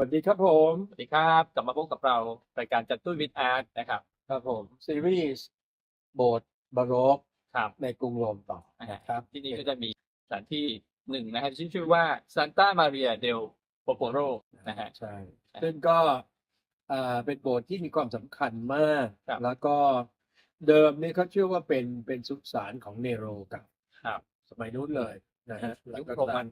วัสดีครับผม สวัสดีครับ กลับมาพบกับเรารายการจัดตุ้ยวิทอาร์ตนะครับ ครับผม ซีรีส์โบสถ์บาโรกครับในกรุงโรมต่อนะนะฮะครับ ที่นี่ก็จะมีสถานที่หนึ่งนะครับที่ชื่อว่าซานตามาเรียเดลโปโปโรนะฮะใช่ ซึ่งก็อ่าเป็นโบสถ์ที่มีความสำคัญมากครับแล้วก็เดิมเนี่ยเขาเชื่อว่าเป็นเป็นสุสานของเนโรเกับครับสมัยนู้นเลยนะฮะแล้วยุคก็โรมัน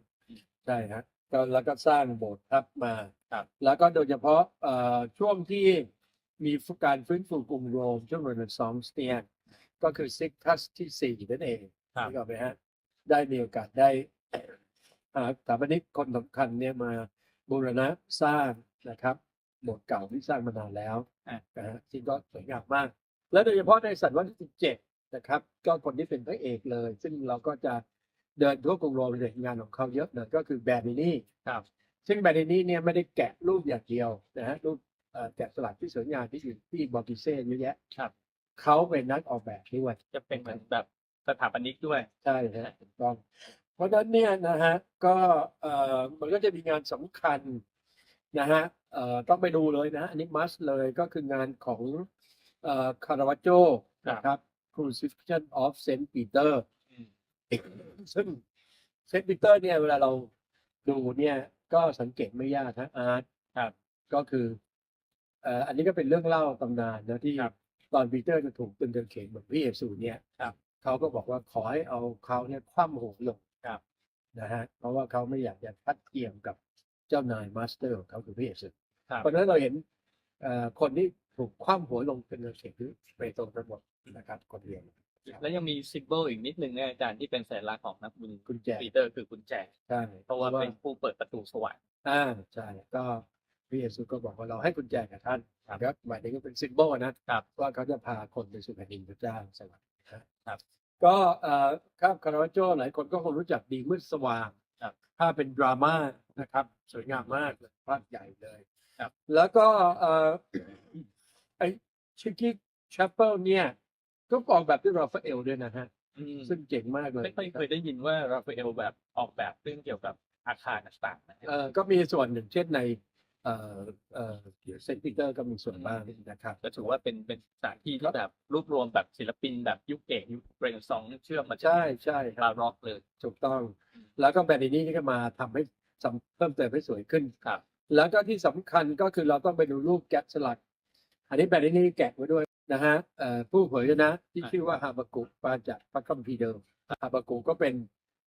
ใช่ฮะ ก็แล้วก็สร้างโบสถ์ทับมาครับ แล้วก็โดยเฉพาะเอ่อช่วงที่มีการฟื้นฟูกรุงโรมช่วงเรเนซองส์เนี่ยก็คือซิกทัสที่สี่นั่นเองครับ นี่ก็ไหมฮะได้มีโอกาสได้หาสถาปนิกคนสำคัญเนี่ยมาบูรณะสร้างนะครับโบสถ์เก่าที่สร้างมานานแล้วอะ นะฮะซึ่งก็สวยงามมาก และโดยเฉพาะในศตวรรษที่สิบเจ็ดนะครับ ก็คนที่เป็นพระเอกเลย ซึ่งเราก็จะ เดินทั่วกรุงโรมเลยงานของเขาเยอะเลยก็คือแบรนินี่ครับ ซึ่งแบรนินี่เนี่ยไม่ได้แกะรูปอย่างเดียวนะฮะรูปเอ่อแกะสลักที่สวยงามที่อยู่ที่บอกิเซ่เยอะแยะครับเขาเป็นนักออกแบบด้วยจะเป็นเหมือนแบบสถาปนิกด้วยใช่ฮะถูกต้อง เพราะฉะนั้นเนี่ยนะฮะก็เอ่อมันก็จะมีงานสำคัญนะฮะเอ่อต้องไปดูเลยนะอันนี้มัสเลยก็คืองานของเอ่อคาราวาโจครับนะครับ Crucifixion of Saint Peter อืมซึ่งเซนต์ปีเตอร์เนี่ยเวลาเราดูเนี่ยก็สังเกตไม่ยากนะอาร์ตครับก็คือเอ่ออันนี้ก็เป็นเรื่องเล่าตำนานนะที่ครับตอนปีเตอร์จะถูกตึงกางเขนเหมือนพระเยซูเนี่ยครับเขาก็บอกว่าขอให้เอาเขาเนี่ยคว่ำหัวลงครับนะฮะเพราะว่าเขาไม่อยากจะพัดเทียมกับเจ้านายมาสเตอร์ของเขาคือพระเยซูครับ เพราะฉะนั้นเราเห็นเอ่อคนที่ถูกคว่ำหัวลงเป็นกางเขนคือเปโตรทั้งหมดนะครับคนเดียว แล้วยังมีซิมโบลอีกนิดนึงนะอาจารย์ที่เป็นสัญลักษณ์ของนักบุญกุญแจปีเตอร์คือกุญแจ ใช่เพราะว่าเป็นผู้เปิดประตูสวรรค์อ่าใช่ก็พระเยซูก็บอกว่าเราให้กุญแจกับท่านครับครับหมายถึงก็เป็นซิมโบลนะครับว่าเขาจะพาคนไปสู่แผ่นดินพระเจ้าสวรรค์นะครับก็เอ่อครับคาราโจหลายคนก็คงรู้จักดีมืดสว่างครับถ้าเป็นดราม่านะครับ สวยงามมากเลยภาพใหญ่เลยครับแล้วก็เอ่อไอชิคกี้ชาเปิลเนี่ย ก็ออกแบบด้วยราฟาเอลด้วยนะฮะ อืมซึ่งเจ๋งมากเลยไม่ค่อยเคยได้ยินว่าราฟาเอลแบบออกแบบเรื่องเกี่ยวกับอาคารต่างๆนะฮะ เอ่อก็มีส่วนหนึ่งเช่นใน เอ่อเอ่อเดี๋ยวเซนต์ปีเตอร์ก็มีส่วนบ้างนะครับ ก็ถือว่าเป็นเป็นสถานที่ที่แบบรวบรวมแบบศิลปินแบบยุคเอกยุคเรเนซองส์เชื่อมมาใช่ใช่ครับบาร็อกเลย ถูกต้อง แล้วก็แบรนด์นี้ก็มาทำให้สำเพิ่มเติมให้สวยขึ้นครับ แล้วก็ที่สำคัญก็คือเราต้องไปดูรูปแกะสลัก อันนี้แบรนด์นี้แกะไว้ด้วย นะฮะเอ่อผู้เผยนะที่ชื่อว่าฮาบากุกมาจากพระคัมภีร์เดิมฮาบากุกก็เป็น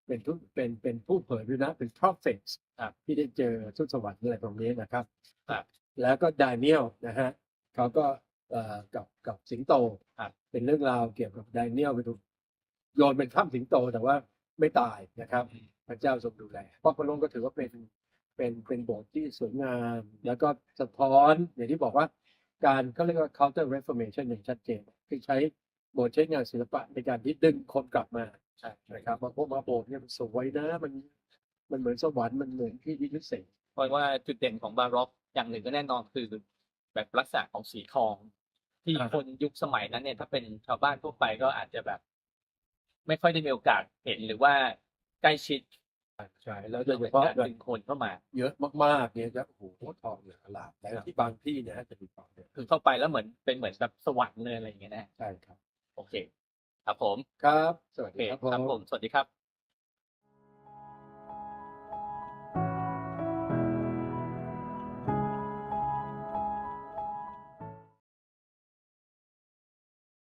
เป็นทุเป็นเป็นผู้เผยด้วยนะเป็น prophet ครับที่ได้เจอทุตสวรรค์อะไรตรงนี้นะครับครับแล้วก็ดาเนียลนะฮะเขาก็เอ่อกับกับสิงโตครับเป็นเรื่องราวเกี่ยวกับดาเนียลไปถูกโยนเป็นถ้ำสิงโตแต่ว่าไม่ตายนะครับ พระเจ้าทรงดูแลพระพระองค์ก็ถือว่าเป็นเป็นเป็นโบสถ์ที่สวยงาม แล้วก็สะท้อนอย่างที่บอกว่า การเขาเรียกว่า counter reformation อย่างชัดเจน คือใช้โบสถ์ใช้งานศิลปะในการที่ดึงคนกลับมาใช่นะครับมาพบมาโบสถ์เนี่ยมันสวยนะมันมันเหมือนสวรรค์มันเหมือนที่ที่พิเศษเพราะว่าจุดเด่นของบาร็อกอย่างหนึ่งก็แน่นอนคือแบบลักษณะของสีทอง ที่คนยุคสมัยนั้นเนี่ย ถ้าเป็นชาวบ้านทั่วไปก็อาจจะแบบ ไม่ค่อยได้มีโอกาสเห็นหรือว่าใกล้ชิด ใช่แล้วโดเรื่ยองเฉของพาะการดึงคนเข้ามา เยอะมากๆเนี่ยจะโอ้โหทองเหลืองอลามแต่ที่บางที่เนี่ยจะมีทองเนี่ยคือเข้าไปแล้วเหมือนเป็นเหมือนแบบสวรรค์เลยอะไรอย่างเงี้ยนะใช่ครับ โอเค ครับผมครับ สวัสโอเคดีครับครับผผมมสวัสดีครับ